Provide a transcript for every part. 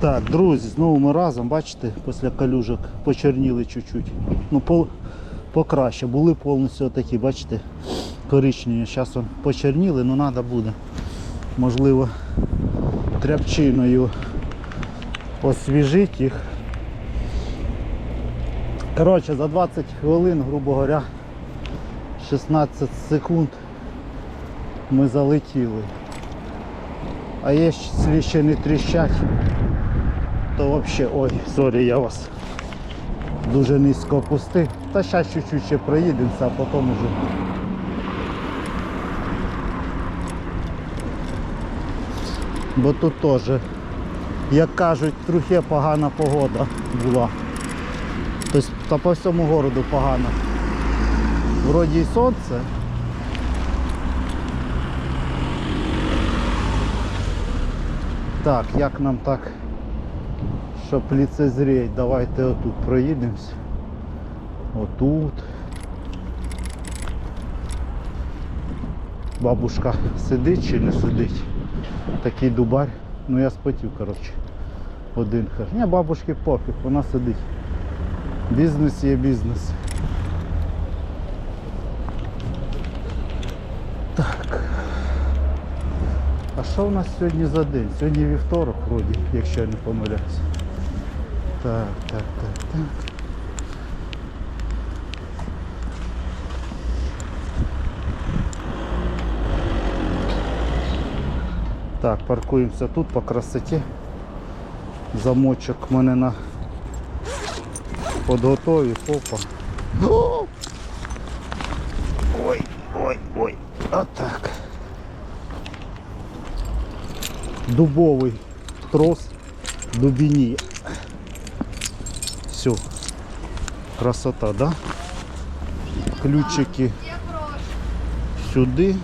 Так, друзі, знову ми разом, бачите, після калюжок почерніли чуть-чуть. Ну, по, покраще. Були повністю такі, бачите, коричневі. Зараз почерніли, але треба буде. Можливо, тряпчиною освіжити їх. Коротше, за 20 хвилин, грубо говоря, 16 секунд ми залетіли. А якщо ще не тріщать, то взагалі, ой, сорі, я вас дуже низько опустив. Та зараз чуть-чуть ще проїдемося, а потім уже. Бо тут теж, як кажуть, трохи погана погода була. Тобто та по всьому городу погано. Вроді і сонце. Так, як нам так, щоб ліцезріть, давайте отут проїдемось. Отут. Бабушка сидить чи не сидить? Такий дубарь. Ну я спотів, коротше. Один хер. Ні, бабушки пофіг, вона сидить. Бізнес є бізнес. Так. А що у нас сьогодні за день? Сьогодні вівторок, вроді, якщо я не помиляюсь. Так, так, так, так. Так, паркуємося тут по красоті. Замочок в мене на подготові, попа. О! Ой, ой, ой. Отак. Дубовий трос дубіні. Все. Красота, да? Ключики сюди.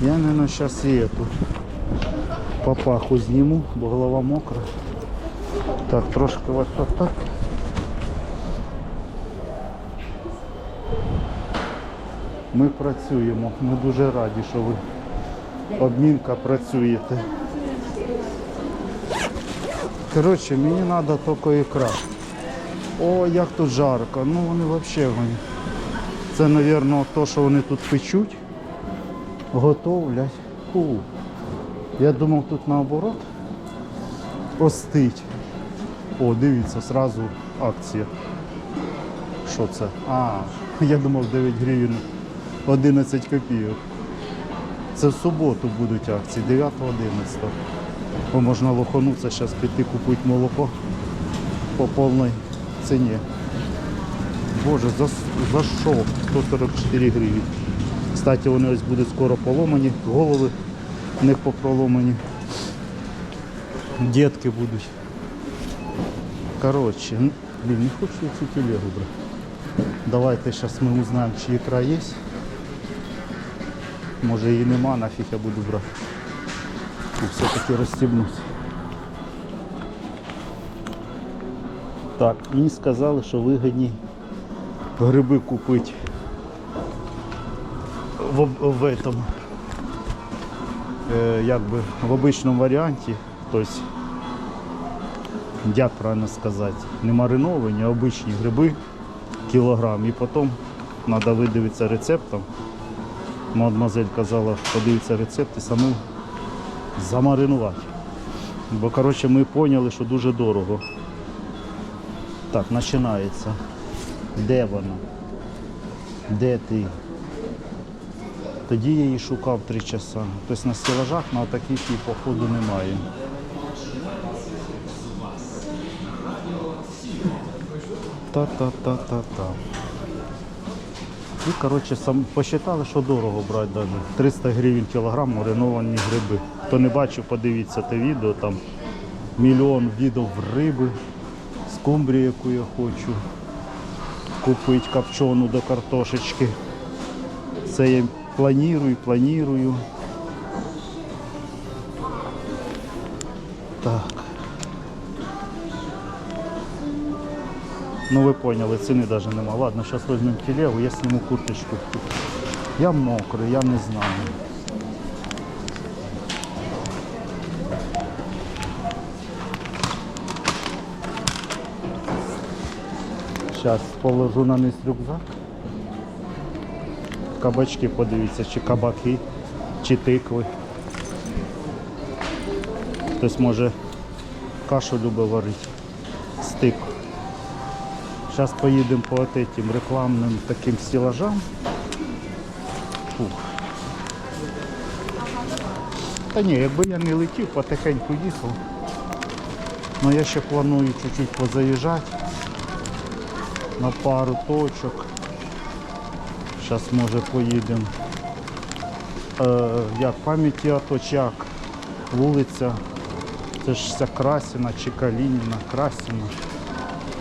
Я, наверное, сейчас и эту папаху зніму, бо голова мокра. Так, трошки ось отак. Ми працюємо. Ми дуже раді, що ви обмінка працюєте. Коротше, мені треба тільки ікра. О, як тут жарко. Ну вони взагалі вони. Це, мабуть, то, що вони тут печуть, готовлять. Фу. Я думав тут наоборот остить. О, дивіться, зразу акція. Що це? А, я думав 9 гривень 11 копійок. Це в суботу будуть акції, 9-11. Бо можна лоханутися, зараз піти купити молоко по повній ціні. Боже, за, за що? 144 гривні. Кстати, вони ось будуть скоро поломані, голови в них попроломані. Дітки будуть. Коротше, блін, не хочу цю телегу брати. Давайте зараз ми узнаємо, чи ікра є. Може її нема, нафіг я буду брати. І все-таки розстібнусь. Так, мені сказали, що вигідні гриби купити в, в этом, е, як би, в обичному варіанті. Тобто, як правильно сказати, не мариновані, а обичні гриби кілограм. І потім треба видивитися рецептом. Мадемуазель казала, подивитися рецепт і самим замаринувати. Бо коротше, ми зрозуміли, що дуже дорого. Так, починається. Де вона? Де ти? Тоді я її шукав три часа. Тобто на стелажах на таких і походу немає. Та-та-та-та-та. І, коротше, сам посчитали, що дорого брати навіть. 300 гривень кілограм мариновані гриби. Хто не бачив, подивіться те відео, там мільйон відео риби, скумбрію, яку я хочу купити копчену до картошечки. Це я планую, планую. Так. Ну ви поняли, ціни навіть нема. Ладно, зараз візьмемо телегу, я сниму курточку. Я мокрий, я не знаю. Зараз положу на низ рюкзак. Кабачки подивіться, чи кабаки, чи тикви. Хтось може кашу любить варити. Стик. Зараз поїдемо по этим рекламним таким стелажам. Фух. Та ні, якби я не летів, потихеньку їхав. Ну я ще планую чуть-чуть позаїжджати на пару точок. Зараз може поїдемо. Е, як пам'яті Аточак, вулиця. Це ж вся Красіна чи Калініна, Красіна.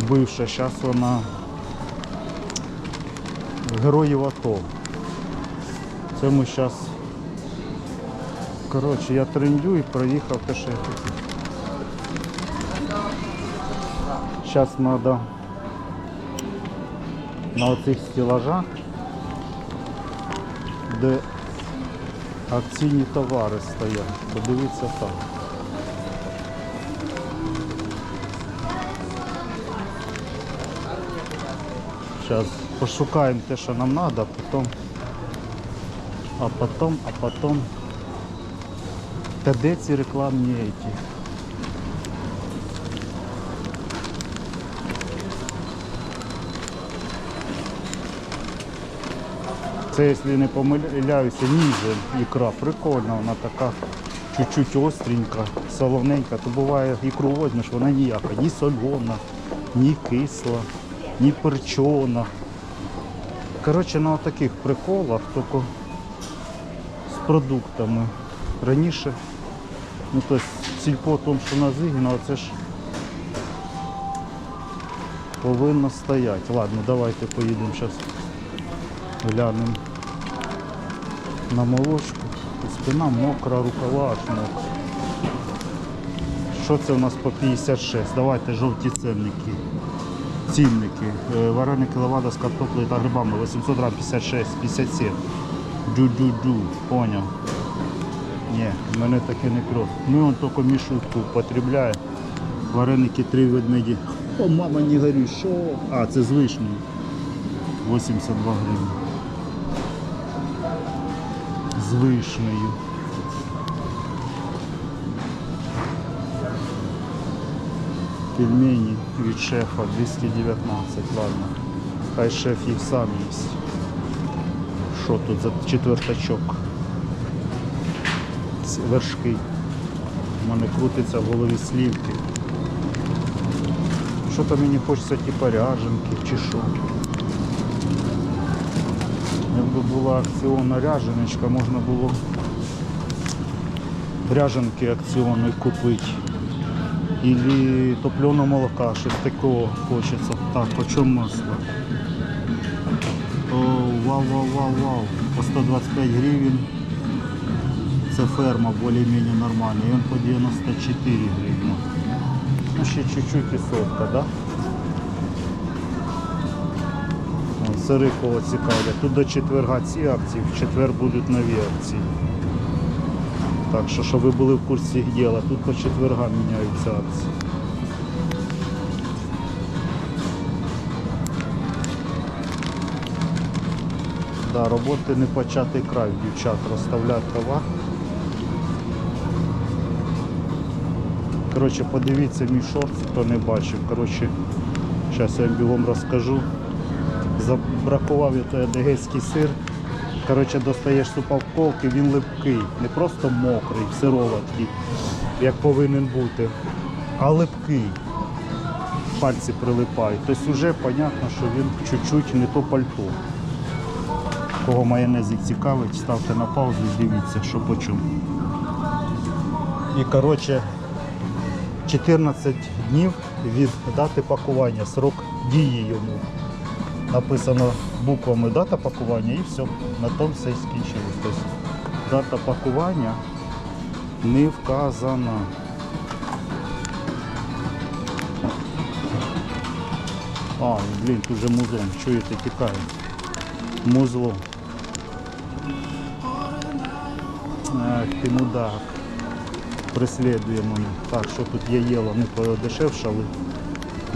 Бивша, зараз вона героїв АТО. Це ми зараз. Коротше, я трендю і проїхав те, що я хотів. Зараз треба на оцих стелажах, де акційні товари стоять. Подивіться так. Сейчас пошукаем те, что нам надо, а потом, а потом, а потом. Та де ці рекламні эти? Це, якщо не помиляюся, ніже ікра. Прикольна, вона така чуть-чуть остренька, солоненька. То буває ікру возьмеш, вона ніяка, ні солона, ні кисла, ні перчона. Коротше, на таких приколах, тільки з продуктами. Раніше, ну тобто сільпо тому, що на Зигіна, оце ж повинно стояти. Ладно, давайте поїдемо зараз глянемо на молочку. Спина мокра, рукава аж мокра. Що це у нас по 56? Давайте жовті цінники. Цінники. Е, Вареники лавада з картоплею та грибами 800 грам 56, 57. Дю-дю-дю, поняв. Ні, мене таке не кров. Ми он тільки мішутку потребляємо. Вареники три ведмеді. О, мама, не горю, що? А, це з вишнею. 82 гривні. З вишнею. Пельмені від шефа 219, ладно. Хай шеф їх сам їсть. Що тут за четвертачок? Вершки. У мене крутиться в голові слівки. Що-то мені хочеться типа ряженки чи що. Якби була акціонна ряженочка, можна було ряженки акціонної купити. Или топленого молока, щось такого хочеться. Так, по чому масло? О, вау, вау, вау, вау. По 125 гривень. Це ферма більш-менш нормальна. Він по 94 гривні. Ну ще чуть-чуть і сотка, да? О, Сири кого цікавлять. Тут до четверга ці акції, в четвер будуть нові акції. Так що, щоб ви були в курсі діла, тут по четвергам міняються акції. Да, роботи не початий край дівчат розставляти товар. Коротше, подивіться мій шорт, хто не бачив. Коротше, зараз я вам бігом розкажу. Забракував я той адегейський сир. Коротше, достаєш з упаковки, він липкий, не просто мокрий, сироваткий, як повинен бути, а липкий. Пальці прилипають. Тобто вже зрозуміло, що він чуть-чуть не то пальто. Кого майонезик цікавить, ставте на паузу і дивіться, що по чому. І коротше, 14 днів від дати пакування, срок дії йому. Написано буквами дата пакування і все, на тому все скінчилось. Тобто дата пакування не вказана. А, блін, тут же музон, чуєте, тікає. Музло. Ах, ти мудак. Преслідує мене. Так, що тут є єло, не подешевшали.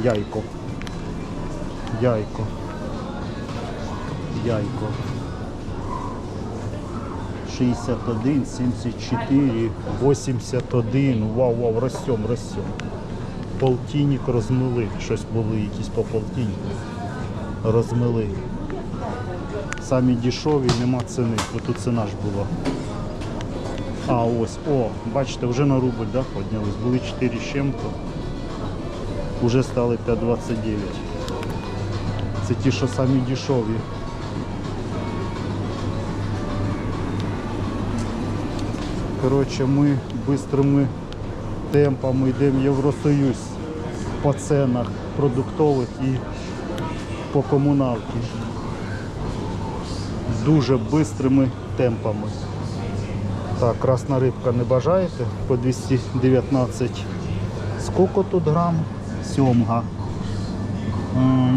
Яйко. Яйко. Яйко. 61, 74, 81. Вау, вау, ростем, ростем. Полтинник розмили. Щось були якісь по полтиннику. Розмили. Самі дешеві, нема ціни. Ось тут ціна ж була. А ось, о, бачите, вже на рубль да, піднялись. Були 4 з чим-то. Уже стали 5,29. Це ті, що самі дешеві. Коротше, ми швидкими темпами йдемо в Євросоюз по ценах продуктових і по комуналці. Дуже швидкими темпами. Так, красна рибка не бажаєте? По 219. Скільки тут грам? Сьомга.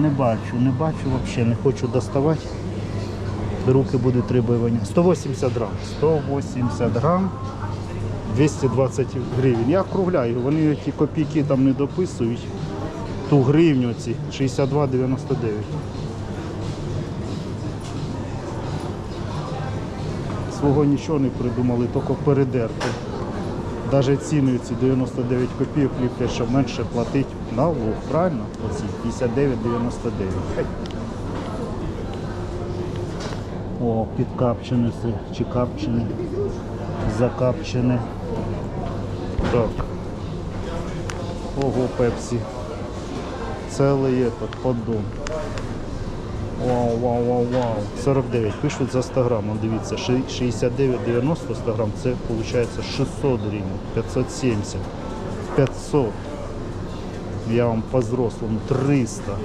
Не бачу, не бачу взагалі, не хочу доставати. Руки будуть требування. 180 грам. 180 грам. 220 гривень. Я округляю, вони ті копійки там не дописують. Ту гривню ці 62,99. Свого нічого не придумали, тільки передерти. Навіть ціни ці 99 копійок ліплять, щоб менше платити налог, правильно? Оці 59,99. О, підкапчене чи капчене, закапчене. Так. Ого, пепсі. Целый этот поддон. Вау, вау, вау, вау. 49. Пишуть за 100 грам. Он дивіться, 69,90 100 грам. Це виходить 600 гривень. 570. 500. Я вам по-взрослому 300.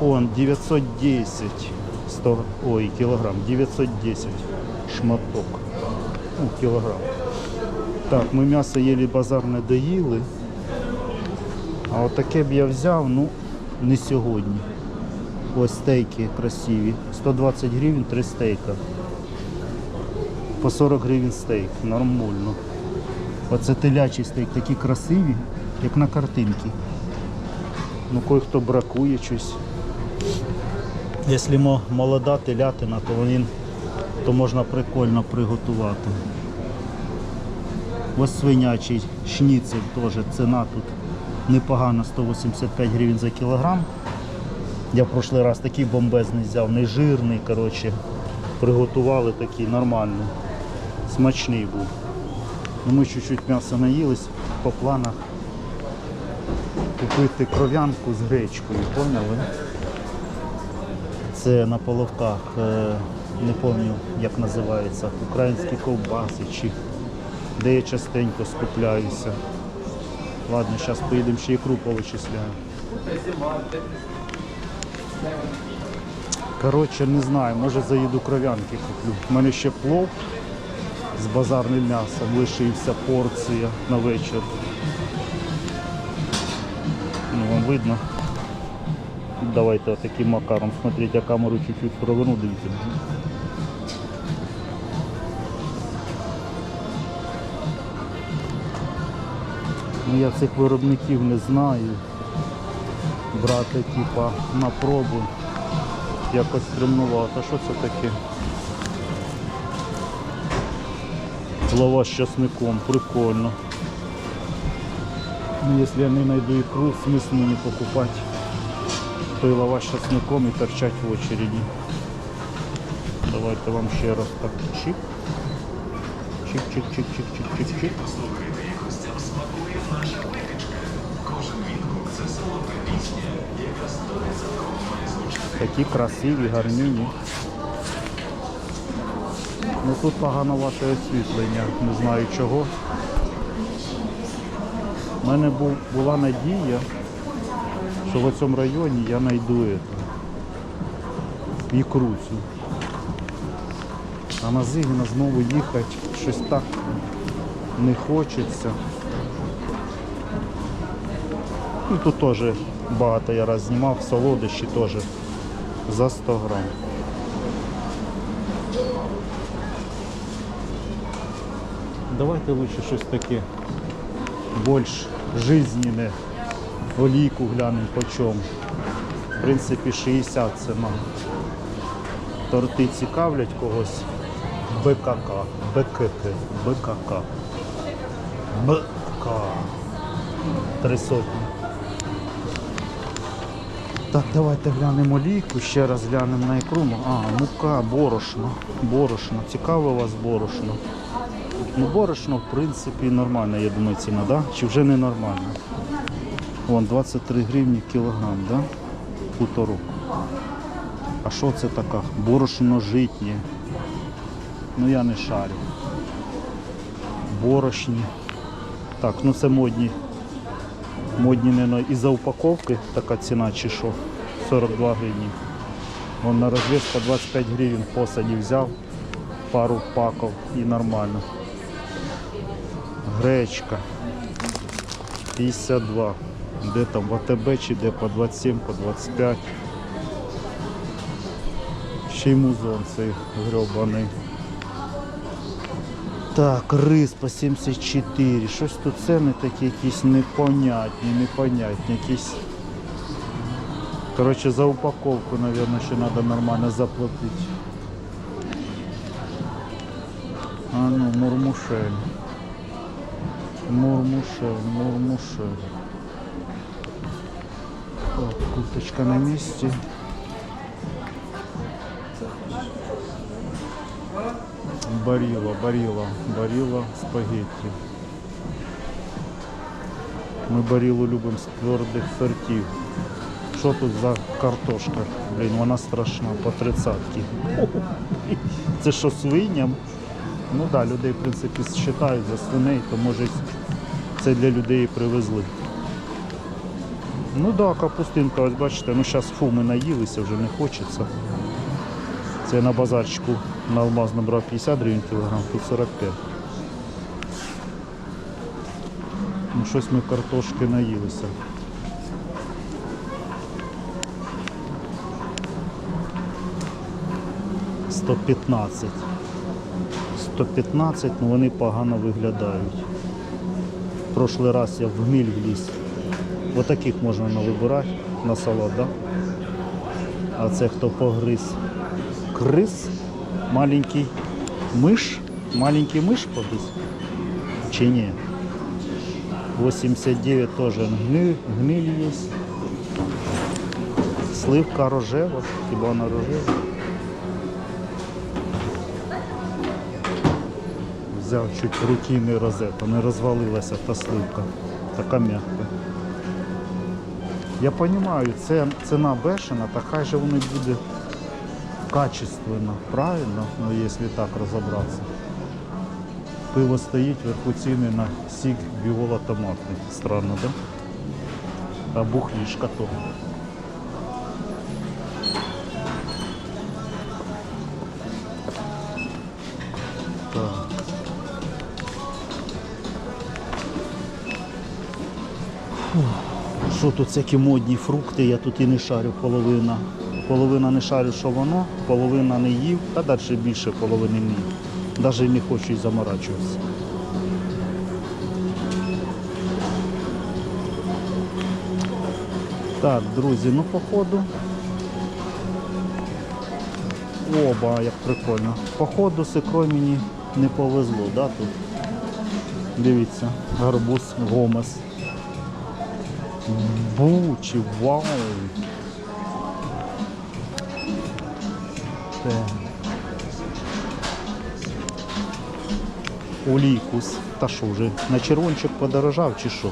Он 910. 100, ой, кілограм. 910 шматок. Ну, кілограм. Так, ми м'ясо їли базар не доїли. А от б я взяв, ну, не сьогодні. Ось стейки красиві. 120 гривень, 3 стейка. По 40 гривень стейк. Нормально. Оце телячий стейк, такі красиві, як на картинці. Ну, кой-хто бракує щось. Якщо молода телятина, то він то можна прикольно приготувати. Ось свинячий шніцель теж ціна тут непогана, 185 гривень за кілограм. Я в прошлий раз такий бомбезний взяв, не жирний, коротше. Приготували такий нормальний. Смачний був. Ну, ми чуть-чуть м'яса наїлись по планах купити кров'янку з гречкою, поняли? Це на половках, е, не пам'ятаю, як називається, українські ковбаси чи де я частенько скупляюся. Ладно, зараз поїдемо ще ікру повичисляємо. Коротше, не знаю, може заїду кров'янки куплю. У мене ще плов з базарним м'ясом лишився порція на вечір. Ну, вам видно. Давайте отаким макаром. Смотрите, я камеру чуть-чуть проверну, дивіться. Ну, я цих виробників не знаю. Брати типа на пробу. Якось стремнувато. Що це таке? Лаваш з часником, прикольно. Ну, якщо я не знайду ікру, смисл мені покупати той лаваш з часником і торчать в очереді. Давайте вам ще раз так чик. Чик-чик-чик-чик-чик-чик-чик. Такі красиві, гарніні. Ну тут погано ваше освітлення, не знаю чого. У мене був, була надія, що в цьому районі я знайду ету, ікру. А на Зигіна знову їхати щось так не хочеться. Ну, тут теж багато я раз знімав, солодощі теж за 100 грам. Давайте лучше щось таке більш жизненне. Олійку глянемо по чому. В принципі, 60 ціна. Торти цікавлять когось. БКК, БКК, БКК. БК. Три сотні. Так, давайте глянемо лійку, ще раз глянемо на ікру. А, мука, борошно. Борошно. Цікаве у вас борошно. Ну, борошно, в принципі, нормальна, я думаю, ціна, да? Чи вже не нормальна? Вон 23 гривні кілограм, да? Хуторок. А що це таке? Борошно житнє. Ну я не шарю. Борошні. Так, ну це модні. Модні не і за упаковки така ціна чи що? 42 гривні. Вон на розвес по 25 гривень посаді взяв, пару паков і нормально. Гречка 52. Де там в АТБ чи де по 27, по 25. Ще й музон цей грьобаний. Так, рис по 74. Щось тут ціни такі якісь непонятні, непонятні. Якісь. Коротше, за упаковку, мабуть, ще треба нормально заплатити. А ну, мурмушель. Мурмушель, мурмушель. Так, курточка на місці. Баріла, баріла, баріла спагетті. Ми барілу любимо з твердих сортів. Що тут за картошка? Блін, вона страшна, по тридцатки. Це що свиням? Ну так, да, людей в принципі вважають за свиней, то може це для людей і привезли. Ну так, да, капустинка, ось бачите, ну зараз фу, ми наїлися, вже не хочеться. Це на базарчику на алмаз набрав 50 гривень кілограм, тут 45. Ну щось ми картошки наїлися. Сто п'ятнадцять. 115, ну вони погано виглядають. Прошлий раз я в гміль вліз. Отаких можна навибирати на салат, да? А це хто погриз? Крис? Маленький миш? Маленький миш погриз? Чи ні? 89 теж гниль, гниль є. Сливка рожева, хіба вона рожева? Взяв чуть руки розета, не розвалилася та сливка. Така м'яка. Я розумію, це ціна бешена, та хай же воно буде качественно, правильно, ну якщо так розібратися. Пиво стоїть вверху ціни на сік біола томатний. Странно, да? А бухлішка то. Так. Що тут всякі модні фрукти, я тут і не шарю половина. Половина не шарю, що воно, половина не їв, та далі більше половини не їв. Навіть не хочу і заморачуватися. Так, друзі, ну походу. Оба, як прикольно. Походу з мені не повезло, да, тут. Дивіться, гарбуз гомес. Бучі, вау! Те. Олійкус. Та що вже, на червончик подорожав чи що?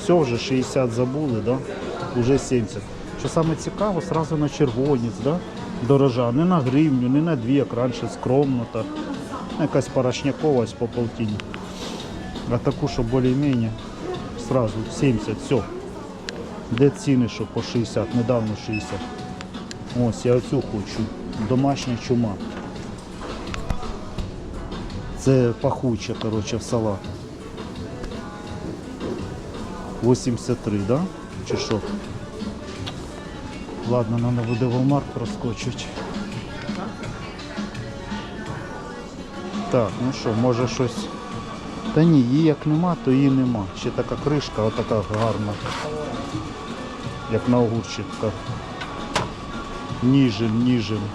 Все вже 60 забули, да? Уже 70. Що саме цікаво, сразу на червонець, да? Дорожа. Не на гривню, не на дві, як раніше, скромно так. Якась порошняковась по полтині. А таку, що більш-менш, сразу 70, все. Де ціни, що по 60, недавно 60. Ось, я оцю хочу. Домашня чума. Це пахуче, коротше, в салат. 83, да? Чи що? Ладно, треба буде Walmart проскочити. Так, ну що, може щось. Та ні, її як нема, то її нема. Ще така кришка, отака гарна. Як на огурчиках. Ніжин, Ніжин.